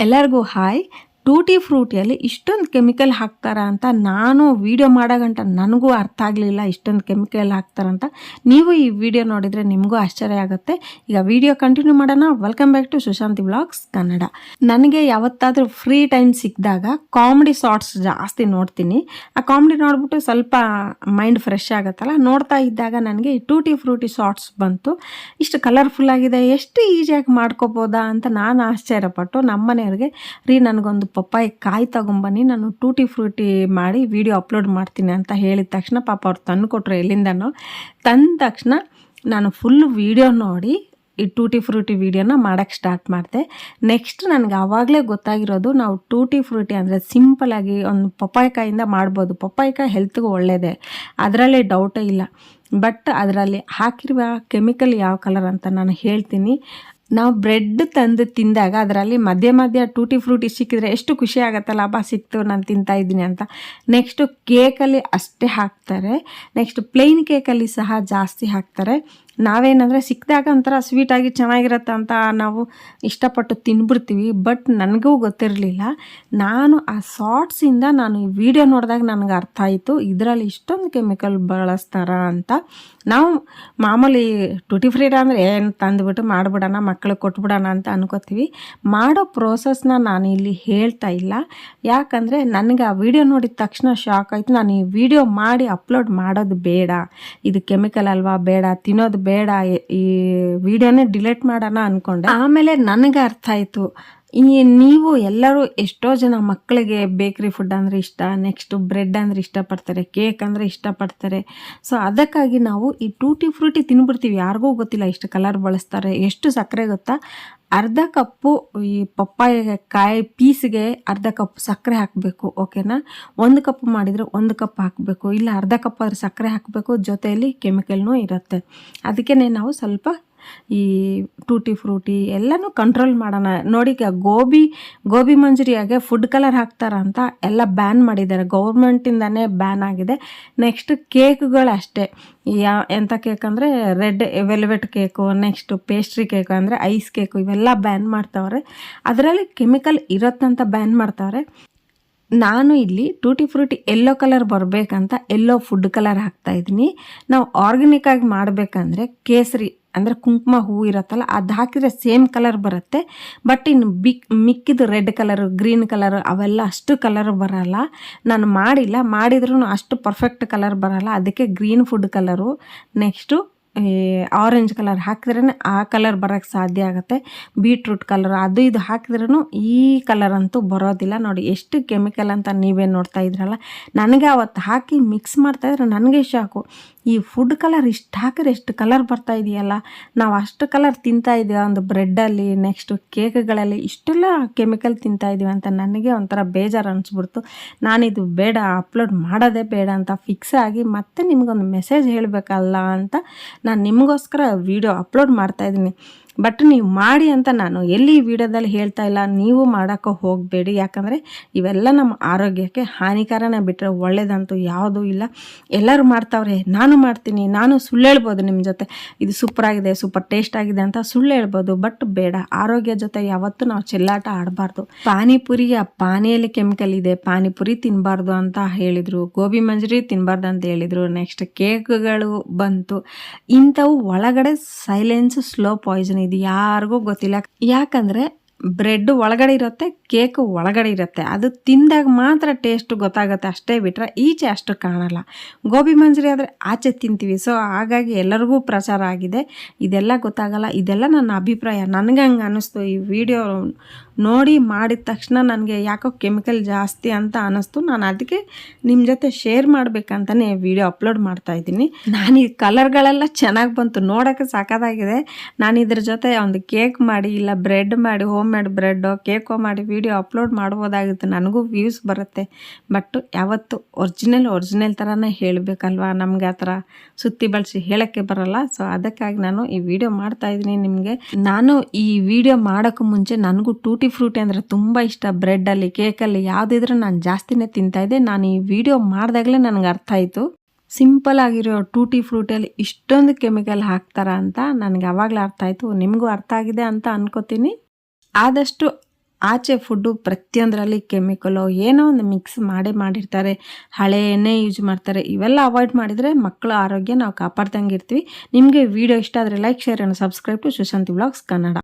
ಎಲ್ಲರಿಗೂ hi. Tutti ಫ್ರೂಟಿಯಲ್ಲಿ ಇಷ್ಟೊಂದು chemical ಹಾಕ್ತಾರ ಅಂತ ನಾನು ವಿಡಿಯೋ ಮಾಡೋಗಂಟ ನನಗೂ ಅರ್ಥ ಆಗಲಿಲ್ಲ ಇಷ್ಟೊಂದು ಕೆಮಿಕಲ್ ಹಾಕ್ತಾರಂತ ನೀವು ಈ ವಿಡಿಯೋ ನೋಡಿದರೆ ನಿಮಗೂ ಆಶ್ಚರ್ಯ ಆಗುತ್ತೆ. ಈಗ ವಿಡಿಯೋ ಕಂಟಿನ್ಯೂ ಮಾಡೋಣ. Welcome back to Sushanthi blogs Kannada ನನಗೆ ಯಾವತ್ತಾದರೂ ಫ್ರೀ ಟೈಮ್ ಸಿಕ್ಕಿದಾಗ ಕಾಮಿಡಿ ಶಾರ್ಟ್ಸ್ ಜಾಸ್ತಿ ನೋಡ್ತೀನಿ. ಆ ಕಾಮಿಡಿ ನೋಡಿಬಿಟ್ಟು ಸ್ವಲ್ಪ ಮೈಂಡ್ ಫ್ರೆಶ್ ಆಗುತ್ತಲ್ಲ. ನೋಡ್ತಾ ಇದ್ದಾಗ ನನಗೆ ಈ ಟೂಟಿ ಫ್ರೂಟಿ ಶಾರ್ಟ್ಸ್ ಬಂತು. ಇಷ್ಟು ಕಲರ್ಫುಲ್ ಆಗಿದೆ. ಎಷ್ಟು ಈಸಿಯಾಗಿ ಮಾಡ್ಕೋಬೋದಾ ಅಂತ ನಾನು ಆಶ್ಚರ್ಯಪಟ್ಟು ನಮ್ಮನೆಯವ್ರಿಗೆ, ರೀ, ನನಗೊಂದು ಪಪ್ಪಾಯಿ ಕಾಯಿ ತಗೊಂಬನ್ನಿ ನಾನು ಟೂಟಿ ಫ್ರೂಟಿ ಮಾಡಿ ವಿಡಿಯೋ ಅಪ್ಲೋಡ್ ಮಾಡ್ತೀನಿ ಅಂತ ಹೇಳಿದ ತಕ್ಷಣ ಪಾಪ ಅವ್ರು ತಂದು ಕೊಟ್ಟರು ಎಲ್ಲಿಂದನೋ. ತಂದ ತಕ್ಷಣ ನಾನು ಫುಲ್ ವಿಡಿಯೋ ನೋಡಿ ಈ ಟೂಟಿ ಫ್ರೂಟಿ ವಿಡಿಯೋನ ಮಾಡೋಕ್ಕೆ ಸ್ಟಾರ್ಟ್ ಮಾಡಿದೆ. ನೆಕ್ಸ್ಟ್ ನನಗೆ ಆವಾಗಲೇ ಗೊತ್ತಾಗಿರೋದು ನಾವು ಟೂಟಿ ಫ್ರೂಟಿ ಅಂದರೆ ಸಿಂಪಲಾಗಿ ಒಂದು ಪಪ್ಪಾಯಿಕಾಯಿಂದ ಮಾಡ್ಬೋದು. ಪಪ್ಪಾಯಿಕಾಯಿ ಹೆಲ್ತ್ಗೆ ಒಳ್ಳೆಯದೇ ಅದರಲ್ಲೇ ಡೌಟೇ ಇಲ್ಲ. ಬಟ್ ಅದರಲ್ಲಿ ಹಾಕಿರುವ ಕೆಮಿಕಲ್ ಯಾವ ಕಲರ್ ಅಂತ ನಾನು ಹೇಳ್ತೀನಿ. ನಾವು ಬ್ರೆಡ್ ತಂದು ತಿಂದಾಗ ಅದರಲ್ಲಿ ಮಧ್ಯ ಮಧ್ಯ ಟೂಟಿ ಫ್ರೂಟಿ ಸಿಕ್ಕಿದ್ರೆ ಎಷ್ಟು ಖುಷಿ ಆಗುತ್ತೆ, ಲಾಭ ಸಿಕ್ತು, ನಾನು ತಿಂತಾ ಇದ್ದೀನಿ ಅಂತ. ನೆಕ್ಸ್ಟು ಕೇಕಲ್ಲಿ ಅಷ್ಟೇ ಹಾಕ್ತಾರೆ. ನೆಕ್ಸ್ಟ್ ಪ್ಲೇನ್ ಕೇಕಲ್ಲಿ ಸಹ ಜಾಸ್ತಿ ಹಾಕ್ತಾರೆ. ನಾವೇನಂದರೆ ಸಿಕ್ಕಿದಾಗ ಒಂಥರ ಸ್ವೀಟಾಗಿ ಚೆನ್ನಾಗಿರುತ್ತೆ ಅಂತ ನಾವು ಇಷ್ಟಪಟ್ಟು ತಿನ್ಬಿಡ್ತೀವಿ. ಬಟ್ ನನಗೂ ಗೊತ್ತಿರಲಿಲ್ಲ. ನಾನು ಆ ಸಾಟ್ಸಿಂದ ನಾನು ಈ ವಿಡಿಯೋ ನೋಡಿದಾಗ ನನಗೆ ಅರ್ಥ ಆಯಿತು. ಇದರಲ್ಲಿ ಇಷ್ಟೊಂದು ಕೆಮಿಕಲ್ ಬಳಸ್ತಾರ ಅಂತ. ನಾವು ಮಾಮೂಲಿ ಟುಟಿ ಫ್ರೀಡ ಅಂದರೆ ಏನು ತಂದುಬಿಟ್ಟು ಮಾಡಿಬಿಡೋಣ ಮಕ್ಕಳಿಗೆ ಕೊಟ್ಬಿಡೋಣ ಅಂತ ಅನ್ಕೋತೀವಿ. ಮಾಡೋ ಪ್ರೋಸೆಸ್ನ ನಾನು ಇಲ್ಲಿ ಹೇಳ್ತಾ ಇಲ್ಲ. ಯಾಕಂದರೆ ನನಗೆ ಆ ವಿಡಿಯೋ ನೋಡಿದ ತಕ್ಷಣ ಶಾಕ್ ಆಯಿತು. ನಾನು ಈ ವಿಡಿಯೋ ಮಾಡಿ ಅಪ್ಲೋಡ್ ಮಾಡೋದು ಬೇಡ. ಇದು ಕೆಮಿಕಲ್ ಅಲ್ವಾ, ಬೇಡ, ತಿನ್ನೋದು ಈ ವಿಡಿಯೋನೇ ಡಿಲೀಟ್ ಮಾಡೋಣ ಅಂದ್ಕೊಂಡೆ ಆಮೇಲೆ ನನಗೆ ಅರ್ಥ ಆಯಿತು. ಈ ನೀವು ಎಲ್ಲರೂ ಎಷ್ಟೋ ಜನ ಮಕ್ಕಳಿಗೆ ಬೇಕ್ರಿ ಫುಡ್ ಅಂದರೆ ಇಷ್ಟ ನೆಕ್ಸ್ಟು ಬ್ರೆಡ್ ಅಂದರೆ ಇಷ್ಟಪಡ್ತಾರೆ ಕೇಕ್ ಅಂದರೆ ಇಷ್ಟಪಡ್ತಾರೆ. ಸೊ ಅದಕ್ಕಾಗಿ ನಾವು ಈ ಟೂಟಿ ಫ್ರೂಟಿ ತಿನ್ಬಿಡ್ತೀವಿ. ಯಾರಿಗೂ ಗೊತ್ತಿಲ್ಲ ಇಷ್ಟು ಕಲರ್ ಬಳಸ್ತಾರೆ, ಎಷ್ಟು ಸಕ್ಕರೆ ಗೊತ್ತಾ? ಅರ್ಧ ಕಪ್ಪು ಈ ಪಪ್ಪಾಯ ಕಾಯಿ ಪೀಸ್ಗೆ ಅರ್ಧ ಕಪ್ ಸಕ್ಕರೆ ಹಾಕಬೇಕು, ಓಕೆನಾ? ಒಂದು ಕಪ್ ಮಾಡಿದರೆ ಒಂದು ಕಪ್ ಹಾಕಬೇಕು. ಇಲ್ಲ, ಅರ್ಧ ಕಪ್ ಆದರೆ ಸಕ್ಕರೆ ಹಾಕಬೇಕು. ಜೊತೆಯಲ್ಲಿ ಕೆಮಿಕಲ್ನೂ ಇರುತ್ತೆ. ಅದಕ್ಕೆ ನಾವು ಸ್ವಲ್ಪ ಈ ಟೂಟಿ ಫ್ರೂಟಿ ಎಲ್ಲನೂ ಕಂಟ್ರೋಲ್ ಮಾಡೋಣ. ನೋಡಿ ಗೋಬಿ ಗೋಬಿ ಮಂಜೂರಿಯಾಗೆ ಫುಡ್ ಕಲರ್ ಹಾಕ್ತಾರ ಅಂತ ಎಲ್ಲ ಬ್ಯಾನ್ ಮಾಡಿದ್ದಾರೆ. ಗೌರ್ಮೆಂಟಿಂದನೇ ಬ್ಯಾನ್ ಆಗಿದೆ. ನೆಕ್ಸ್ಟ್ ಕೇಕ್ಗಳು ಅಷ್ಟೇ ಯಾ ಎಂಥ ಕೇಕ್ ಅಂದರೆ red velvet cake next pastry cake ಅಂದರೆ ಐಸ್ ಕೇಕು ಇವೆಲ್ಲ ಬ್ಯಾನ್ ಮಾಡ್ತಾವ್ರೆ. ಅದರಲ್ಲಿ ಕೆಮಿಕಲ್ ಇರತ್ತಂತ ಬ್ಯಾನ್ ಮಾಡ್ತಾವ್ರೆ. ನಾನು ಇಲ್ಲಿ ಟೂಟಿ ಫ್ರೂಟಿ ಎಲ್ಲೋ ಕಲರ್ ಬರಬೇಕಂತ ಎಲ್ಲೋ ಫುಡ್ ಕಲರ್ ಹಾಕ್ತಾ ಇದ್ದೀನಿ. ನಾವು ಆರ್ಗ್ಯಾನಿಕ್ ಆಗಿ ಮಾಡಬೇಕಂದ್ರೆ ಕೇಸರಿ ಅಂದರೆ ಕುಂಕುಮ ಹೂವು ಇರುತ್ತಲ್ಲ, ಅದು ಹಾಕಿದರೆ ಸೇಮ್ ಕಲರ್ ಬರುತ್ತೆ. ಬಟ್ ಇನ್ನು ಬಿಕ್, ಮಿಕ್ಕಿದ ರೆಡ್ ಕಲರ್ ಗ್ರೀನ್ ಕಲರ್ ಅವೆಲ್ಲ ಅಷ್ಟು ಕಲರ್ ಬರಲ್ಲ. ನಾನು ಮಾಡಿಲ್ಲ ಮಾಡಿದ್ರೂ ಅಷ್ಟು ಪರ್ಫೆಕ್ಟ್ ಕಲರ್ ಬರಲ್ಲ. ಅದಕ್ಕೆ green food colour next orange colour ಹಾಕಿದ್ರೇ ಆ ಕಲರ್ ಬರೋಕ್ಕೆ ಸಾಧ್ಯ ಆಗುತ್ತೆ. ಬೀಟ್ರೂಟ್ ಕಲರ್ ಅದು ಇದು ಹಾಕಿದ್ರೂ ಈ ಕಲರ್ ಅಂತೂ ಬರೋದಿಲ್ಲ. ನೋಡಿ, ಎಷ್ಟು ಕೆಮಿಕಲ್ ಅಂತ ನೀವೇ ನೋಡ್ತಾ ಇದ್ರಲ್ಲ. ನನಗೆ ಅವತ್ತು ಹಾಕಿ ಮಿಕ್ಸ್ ಮಾಡ್ತಾಯಿದ್ರೆ ನನಗೆ ಶಾಕು. ಈ ಫುಡ್ ಕಲರ್ ಇಷ್ಟು ಹಾಕಿದ್ರೆ ಎಷ್ಟು ಕಲರ್ ಬರ್ತಾ ಇದೆಯಲ್ಲ? ನಾವು ಅಷ್ಟು ಕಲರ್ ತಿಂತಾ ಇದ್ದೀವಿ, ಒಂದು ಬ್ರೆಡ್ಡಲ್ಲಿ ನೆಕ್ಸ್ಟು ಕೇಕ್ಗಳಲ್ಲಿ, ಇಷ್ಟೆಲ್ಲ ಕೆಮಿಕಲ್ ತಿಂತಾ ಇದ್ದೀವಿ ಅಂತ ನನಗೆ ಒಂಥರ ಬೇಜಾರು ಅನಿಸ್ಬಿಡ್ತು. ನಾನಿದು ಬೇಡ ಅಪ್ಲೋಡ್ ಮಾಡೋದೇ ಬೇಡ ಅಂತ ಫಿಕ್ಸ್ ಆಗಿ ಮತ್ತೆ ನಿಮಗೊಂದು ಮೆಸೇಜ್ ಹೇಳಬೇಕಲ್ಲ ಅಂತ ನಾನು ನಿಮಗೋಸ್ಕರ ವೀಡಿಯೋ ಅಪ್ಲೋಡ್ ಮಾಡ್ತಾಯಿದ್ದೀನಿ ಬಟ್ ನೀವು ಮಾಡಿ ಅಂತ ನಾನು ಎಲ್ಲಿ ವಿಡಿಯೋದಲ್ಲಿ ಹೇಳ್ತಾ ಇಲ್ಲ, ನೀವು ಮಾಡೋಕ್ಕೆ ಹೋಗಬೇಡಿ. ಯಾಕಂದರೆ ಇವೆಲ್ಲ ನಮ್ಮ ಆರೋಗ್ಯಕ್ಕೆ ಹಾನಿಕಾರನ ಬಿಟ್ಟರೆ ಒಳ್ಳೇದಂತೂ ಯಾವುದೂ ಇಲ್ಲ. ಎಲ್ಲರೂ ಮಾಡ್ತಾವ್ರೆ, ನಾನು ಮಾಡ್ತೀನಿ, ನಾನು ಸುಳ್ಳು ಹೇಳ್ಬೋದು ನಿಮ್ಮ ಜೊತೆ. ಇದು ಸೂಪರ್ ಆಗಿದೆ ಸೂಪರ್ ಟೇಸ್ಟ್ ಆಗಿದೆ ಅಂತ ಸುಳ್ಳು ಹೇಳ್ಬೋದು. ಬಟ್ ಬೇಡ, ಆರೋಗ್ಯ ಜೊತೆ ಯಾವತ್ತೂ ನಾವು ಚೆಲ್ಲಾಟ ಆಡಬಾರ್ದು. ಪಾನಿಪುರಿಯ ಪಾನಿಯಲ್ಲಿ ಕೆಮಿಕಲ್ ಇದೆ, ಪಾನಿಪುರಿ ತಿನ್ನಬಾರ್ದು ಅಂತ ಹೇಳಿದರು, ಗೋಬಿ ಮಂಜೂರಿ ತಿನ್ನಬಾರ್ದು ಅಂತ ಹೇಳಿದರು. ನೆಕ್ಸ್ಟ್ ಕೇಕ್ಗಳು ಬಂತು. ಇಂಥವು ಒಳಗಡೆ ಸೈಲೆನ್ಸ್ ಸ್ಲೋ ಪಾಯ್ಸನ್ ಇದು ಯಾರಿಗೂ ಗೊತ್ತಿಲ್ಲ. ಯಾಕಂದರೆ ಬ್ರೆಡ್ ಒಳಗಡೆ ಇರುತ್ತೆ, ಕೇಕ್ ಒಳಗಡೆ ಇರುತ್ತೆ. ಅದು ತಿಂದಾಗ ಮಾತ್ರ ಟೇಸ್ಟ್ ಗೊತ್ತಾಗುತ್ತೆ. ಅಷ್ಟೇ ಬಿಟ್ಟರೆ ಈಚೆ ಅಷ್ಟು ಕಾಣಲ್ಲ. ಗೋಬಿ ಮಂಜೂರಿ ಆದರೆ ಆಚೆ ತಿಂತೀವಿ. ಸೊ ಹಾಗಾಗಿ ಎಲ್ಲರಿಗೂ ಪ್ರಚಾರ ಆಗಿದೆ. ಇದೆಲ್ಲ ಗೊತ್ತಾಗಲ್ಲ. ಇದೆಲ್ಲ ನನ್ನ ಅಭಿಪ್ರಾಯ. ನನಗೆ ಹಂಗೆ ಅನ್ನಿಸ್ತು. ಈ ವಿಡಿಯೋ ನೋಡಿ ಮಾಡಿದ ತಕ್ಷಣ ನನಗೆ ಯಾಕೋ ಕೆಮಿಕಲ್ ಜಾಸ್ತಿ ಅಂತ ಅನ್ನಿಸ್ತು. ನಾನು ಅದಕ್ಕೆ ನಿಮ್ಮ ಜೊತೆ ಶೇರ್ ಮಾಡಬೇಕಂತಲೇ ವಿಡಿಯೋ ಅಪ್ಲೋಡ್ ಮಾಡ್ತಾ ಇದ್ದೀನಿ. ನಾನು ಈ ಕಲರ್ಗಳೆಲ್ಲ ಚೆನ್ನಾಗಿ ಬಂತು. ನೋಡೋಕ್ಕೆ ಸಾಕಾದಾಗಿದೆ. ನಾನು ಇದ್ರ ಜೊತೆ ಒಂದು ಕೇಕ್ ಮಾಡಿ ಇಲ್ಲ, ಬ್ರೆಡ್ ಮಾಡಿ ಹೋಮ್ ಮೇಡ್ ಬ್ರೆಡ್ಡು ಕೇಕೋ ಮಾಡಿ ವೀಡಿಯೋ ಅಪ್ಲೋಡ್ ಮಾಡ್ಬೋದಾಗಿತ್ತು. ನನಗೂ ವ್ಯೂಸ್ ಬರುತ್ತೆ. ಬಟ್ ಯಾವತ್ತು ಒರಿಜಿನಲ್ ಒರಿಜಿನಲ್ ಥರನೇ ಹೇಳಬೇಕಲ್ವಾ? ನಮಗೆ ಆ ಥರ ಸುತ್ತಿ ಬಳಸಿ ಹೇಳೋಕ್ಕೆ ಬರಲ್ಲ. ಸೊ ಅದಕ್ಕಾಗಿ ನಾನು ಈ ವಿಡಿಯೋ ಮಾಡ್ತಾ ಇದ್ದೀನಿ ನಿಮಗೆ. ನಾನು ಈ ವಿಡಿಯೋ ಮಾಡೋಕ್ಕೂ ಮುಂಚೆ ನನಗೂ ಟೂಟಿ ಫ್ರೂಟಿ ಅಂದರೆ ತುಂಬ ಇಷ್ಟ. ಬ್ರೆಡ್ಡಲ್ಲಿ ಕೇಕಲ್ಲಿ ಯಾವುದಿದ್ರೂ ನಾನು ಜಾಸ್ತಿನೇ ತಿಂತಾಯಿದ್ದೆ ನಾನು ಈ ವಿಡಿಯೋ ಮಾಡಿದಾಗಲೇ ನನಗೆ ಅರ್ಥ ಆಯಿತು. ಸಿಂಪಲ್ ಆಗಿರೋ ಟೂಟಿ ಫ್ರೂಟಲ್ಲಿ ಇಷ್ಟೊಂದು ಕೆಮಿಕಲ್ ಹಾಕ್ತಾರ ಅಂತ ನನಗೆ ಅವಾಗಲೇ ಅರ್ಥ ಆಯಿತು. ನಿಮಗೂ ಅರ್ಥ ಆಗಿದೆ ಅಂತ ಅನ್ಕೋತೀನಿ. ಆದಷ್ಟು ಆಚೆ ಫುಡ್ಡು ಪ್ರತಿಯೊಂದರಲ್ಲಿ ಕೆಮಿಕಲು ಏನೋ ಒಂದು ಮಿಕ್ಸ್ ಮಾಡೇ ಮಾಡಿರ್ತಾರೆ. ಹಳೆ ಎಣ್ಣೆ ಯೂಸ್ ಮಾಡ್ತಾರೆ. ಇವೆಲ್ಲ ಅವಾಯ್ಡ್ ಮಾಡಿದರೆ ಮಕ್ಕಳ ಆರೋಗ್ಯ ನಾವು ಕಾಪಾಡ್ದಂಗೆ ಇರ್ತೀವಿ. ನಿಮಗೆ ವಿಡಿಯೋ ಇಷ್ಟ ಆದರೆ ಲೈಕ್ ಶೇರ್ ಅನ್ನು subscribe to Sushanthi blogs Kannada